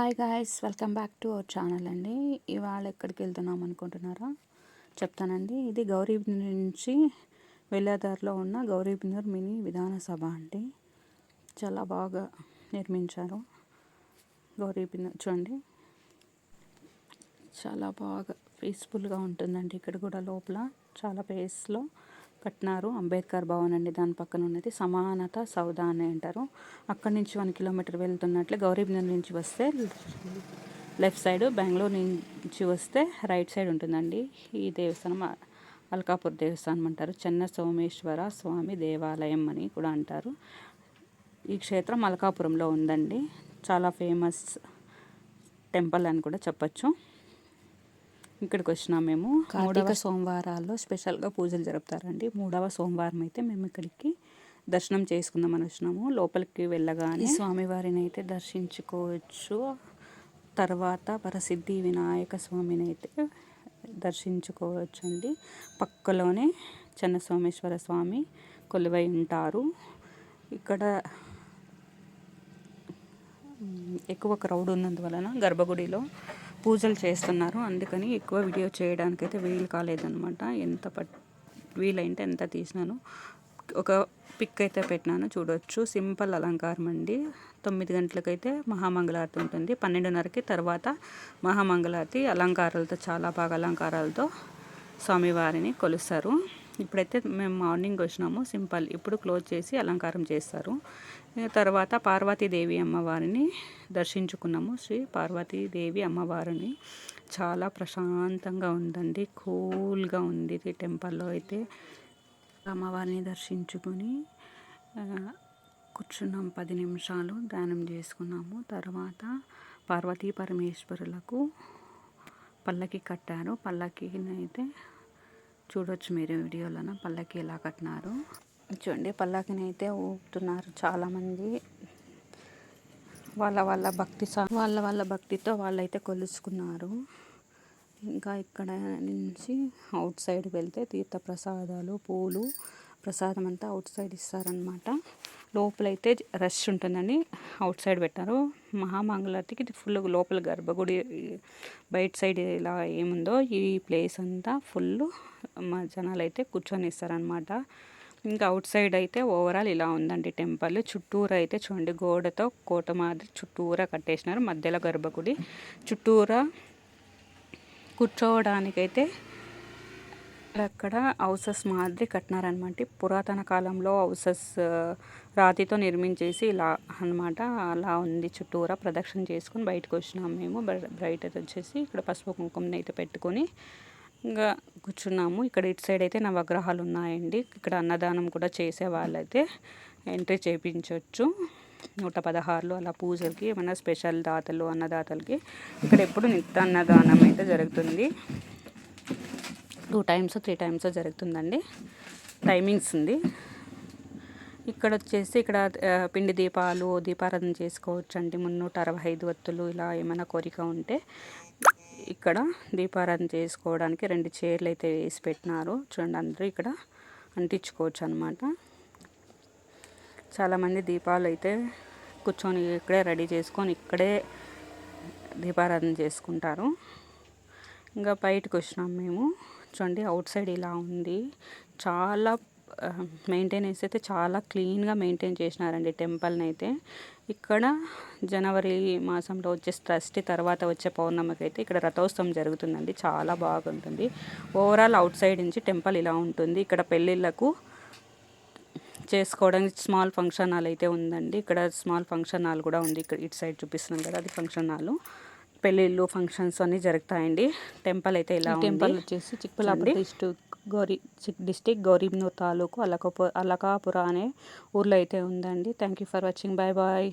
Hi guys welcome back to our channel అండి. ఇవాళ ఎక్కడికి వెళ్తున్నాం అనుకుంటున్నారా? చెప్తానండి. ఇది గౌరీబిందర్ నుంచి వెళ్ళేదారిలో ఉన్న గౌరీబిందర్ మినీ విధాన సభ అండి. చాలా బాగా నిర్మించారు గౌరీబిందర్. చూడండి. చాలా బాగా పీస్ఫుల్గా ఉంటుందండి ఇక్కడ కూడా లోపల చాలా ప్లేస్లో కట్టినారు. అంబేద్కర్ భవన్ అండి. దాని పక్కన ఉన్నది సమానత సౌదా అని అంటారు. అక్కడి నుంచి వన్ కిలోమీటర్ వెళ్తున్నట్లే గౌరీబ్నగర్ నుంచి వస్తే లెఫ్ట్ సైడ్ బెంగళూరు నుంచి వస్తే రైట్ సైడ్ ఉంటుందండి. ఈ దేవస్థానం అల్కాపూర్ దేవస్థానం అంటారు. చెన్న సోమేశ్వర స్వామి దేవాలయం అని కూడా అంటారు. ఈ క్షేత్రం అల్కాపురంలో ఉందండి. చాలా ఫేమస్ టెంపుల్ అని కూడా చెప్పచ్చు. ఇక్కడికి వచ్చినాం మేము మూడవ సోమవారాల్లో స్పెషల్గా పూజలు జరుపుతారండి. మూడవ సోమవారం అయితే మేము ఇక్కడికి దర్శనం చేసుకుందామని వచ్చినాము. లోపలికి వెళ్ళగానే స్వామివారిని అయితే దర్శించుకోవచ్చు. తర్వాత ప్రసిద్ధి వినాయక స్వామిని అయితే దర్శించుకోవచ్చు అండి పక్కలోనే చెన్న సోమేశ్వర స్వామి కొలువై ఉంటారు. ఇక్కడ ఎక్కువ క్రౌడ్ ఉన్నందువలన గర్భగుడిలో పూజలు చేస్తున్నారు. అందుకని ఎక్కువ వీడియో చేయడానికి అయితే వీలు కాలేదనమాట ఎంత పట్ వీలైంటే ఎంత తీసినాను. ఒక పిక్ అయితే పెట్టినాను చూడొచ్చు. సింపుల్ అలంకారం అండి. తొమ్మిది గంటలకైతే మహామంగళారతి ఉంటుంది. పన్నెండున్నరకి తర్వాత మహామంగళారతి అలంకారాలతో చాలా బాగా అలంకారాలతో స్వామివారిని కొలుస్తారు. ఇప్పుడైతే మేము మార్నింగ్ వచ్చినాము. సింపుల్. ఇప్పుడు క్లోజ్ చేసి అలంకారం చేస్తారు. తర్వాత పార్వతీదేవి అమ్మవారిని దర్శించుకున్నాము. శ్రీ పార్వతీదేవి అమ్మవారిని. చాలా ప్రశాంతంగా ఉందండి. కూల్గా ఉంది ఈ టెంపుల్లో అయితే. అమ్మవారిని దర్శించుకొని కూర్చున్నాం పది నిమిషాలు ధ్యానం చేసుకున్నాము. తర్వాత పార్వతీ పరమేశ్వరులకు పల్లకి కట్టారు. పల్లకిని అయితే చూడొచ్చు మీరు వీడియోలో పల్లకి ఎలా కట్టినారు? చూడండి పల్లకిని అయితే ఊపుతున్నారు చాలామంది. వాళ్ళ వాళ్ళ భక్తి వాళ్ళ వాళ్ళ భక్తితో వాళ్ళైతే కొలుసుకున్నారు. ఇంకా ఇక్కడ నుంచి అవుట్ సైడ్ వెళ్తే తీర్థ ప్రసాదాలు పూలు ప్రసాదం అంతా అవుట్ సైడ్ ఇస్తారనమాట లోపలైతే రష్ ఉంటుందని అవుట్ సైడ్ పెట్టారు. మహామంగళారతికి ఫుల్ లోపల గర్భగుడి బయట సైడ్ ఇలా ఏముందో ఈ ప్లేస్ అంతా ఫుల్ జనాలు అయితే కూర్చొని ఇస్తారనమాట ఇంకా అవుట్ సైడ్ అయితే ఓవరాల్ ఇలా ఉందండి టెంపుల్ చుట్టూరా అయితే చూడండి గోడతో కోట మాదిరి చుట్టూరా కట్టేసినారు. మధ్యలో గర్భగుడి. చుట్టూరా కూర్చోవడానికైతే అక్కడ హౌసెస్ మాదిరి కట్టినారనమాట. పురాతన కాలంలో హౌసెస్ రాతితో నిర్మించేసి ఇలా అనమాట అలా ఉంది చుట్టూరా ప్రదక్షిణ చేసుకొని బయటకు వచ్చినాము మేము. బయట వచ్చేసి ఇక్కడ పసుపు కుంకుమని అయితే పెట్టుకొని ఇంకా కూర్చున్నాము. ఇక్కడ ఇటు సైడ్ అయితే నవగ్రహాలు ఉన్నాయండి. ఇక్కడ అన్నదానం కూడా చేసే వాళ్ళైతే ఎంట్రీ చేయించవచ్చు నూట పదహారులు అలా పూజలకి ఏమైనా స్పెషల్ దాతలు అన్నదాతలకి. ఇక్కడ ఎప్పుడు నిత్య అన్నదానం అయితే జరుగుతుంది. టూ టైమ్స్ త్రీ టైమ్స్ జరుగుతుందండి. టైమింగ్స్ ఉంది. ఇక్కడ వచ్చేసి ఇక్కడ పిండి దీపాలు దీపారాధన చేసుకోవచ్చు అండి మున్నూట అరవై ఐదు వత్తులు ఇలా ఏమైనా కోరిక ఉంటే ఇక్కడ దీపారాధన చేసుకోవడానికి రెండు చైర్లు అయితే వేసి పెట్టినారు. చూడండి అందరూ ఇక్కడ అంటించుకోవచ్చు అనమాట చాలామంది దీపాలు అయితే కూర్చొని ఇక్కడే రెడీ చేసుకొని ఇక్కడే దీపారాధన చేసుకుంటారు. ఇంకా బయటకు వచ్చినాం మేము. చూడండి అవుట్ సైడ్ ఇలా ఉంది. చాలా మెయింటెనెన్స్ అయితే చాలా క్లీన్గా మెయింటైన్ చేసినారండి టెంపుల్ని అయితే ఇక్కడ జనవరి మాసంలో వచ్చే షష్ఠి తర్వాత వచ్చే పౌర్ణమికి అయితే ఇక్కడ రథోత్సవం జరుగుతుందండి. చాలా బాగుంటుంది. ఓవరాల్ అవుట్ సైడ్ నుంచి టెంపుల్ ఇలా ఉంటుంది. ఇక్కడ పెళ్ళిళ్ళకు చేసుకోవడానికి స్మాల్ ఫంక్షన్ హాల్ అయితే ఉందండి. ఇక్కడ స్మాల్ ఫంక్షన్ హాల్ కూడా ఉంది. ఇక్కడ ఇటు సైడ్ చూపిస్తున్నాం కదా అది ఫంక్షన్ హాల్. పెళ్ళిళ్ళు ఫంక్షన్స్ అన్నీ జరుగుతాయండి. టెంపుల్ అయితే ఇలా టెంపుల్ వచ్చేసి చిక్కులాపూర్ డిస్ట్రిక్ట్ గౌరీ డిస్టిక్ గౌరీబ్నూర్ తాలూకు అలకాపుర అలకాపుర అనే ఊర్లో అయితే ఉందండి. Thank you for watching bye bye